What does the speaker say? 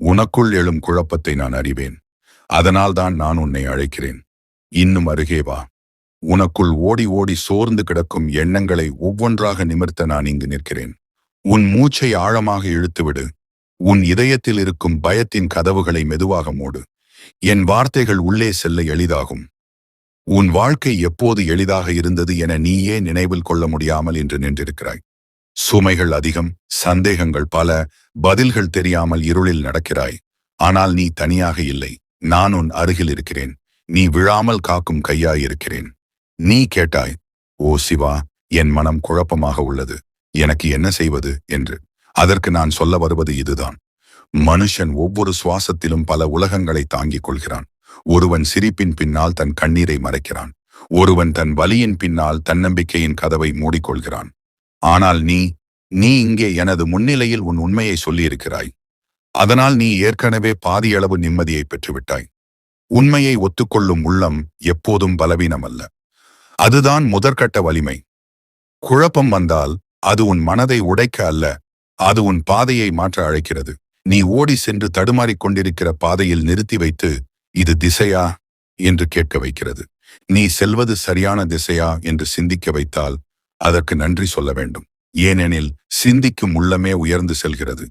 உனக்குள் எழும் குழப்பத்தை நான் அறிவேன். அதனால்தான் நான் உன்னை அழைக்கிறேன். இன்னும் அருகே வா. உனக்குள் ஓடி ஓடி சோர்ந்து கிடக்கும் எண்ணங்களை ஒவ்வொன்றாக நிமிர்த்த நான் இங்கு நிற்கிறேன். உன் மூச்சை ஆழமாக இழுத்துவிடு. உன் இதயத்தில் இருக்கும் பயத்தின் கதவுகளை மெதுவாக மூடு. என் வார்த்தைகள் உள்ளே செல்ல எளிதாகும். உன் வாழ்க்கை எப்போது எளிதாக இருந்தது என நீயே நினைவில் கொள்ள முடியாமல் இன்று நின்றிருக்கிறாய். சுமைகள் அதிகம் சந்தேகங்கள் பல பதில்கள் தெரியாமல் இருளில் நடக்கிறாய். ஆனால் நீ தனியாக இல்லை. நான் உன் அருகில் இருக்கிறேன். நீ விழாமல் காக்கும் கையாயிருக்கிறேன் நீ கேட்டாய் ஓ சிவா என் மனம் குழப்பமாக உள்ளது. எனக்கு என்ன செய்வது? என்று. அதற்கு நான் சொல்ல வருவது இதுதான். மனுஷன் ஒவ்வொரு சுவாசத்திலும் பல உலகங்களை தாங்கிக் கொள்கிறான். ஒருவன் சிரிப்பின் பின்னால் தன் கண்ணீரை மறைக்கிறான். ஒருவன் தன் வலியின் பின்னால் தன்னம்பிக்கையின் கதவை மூடிக்கொள்கிறான். ஆனால் நீ நீ இங்கே எனது முன்னிலையில் உன் உண்மையை சொல்லியிருக்கிறாய். அதனால் நீ ஏற்கனவே பாதியளவு நிம்மதியை பெற்றுவிட்டாய். உண்மையை ஒத்துக்கொள்ளும் உள்ளம் எப்போதும் பலவீனமல்ல. அதுதான் முதற்கட்ட வலிமை. குழப்பம் வந்தால் அது உன் மனதை உடைக்க அல்ல அது உன் பாதையை மாற்ற அழைக்கிறது. நீ ஓடி சென்று தடுமாறிக் கொண்டிருக்கிற பாதையில் நிறுத்தி வைத்து இது திசையா? என்று கேட்க வைக்கிறது. நீ செல்வது சரியான திசையா? என்று சிந்திக்க வைத்தால் அதற்கு நன்றி சொல்ல வேண்டும். ஏனெனில் சிந்திக்கும் உள்ளமே உயர்ந்து செல்கிறது.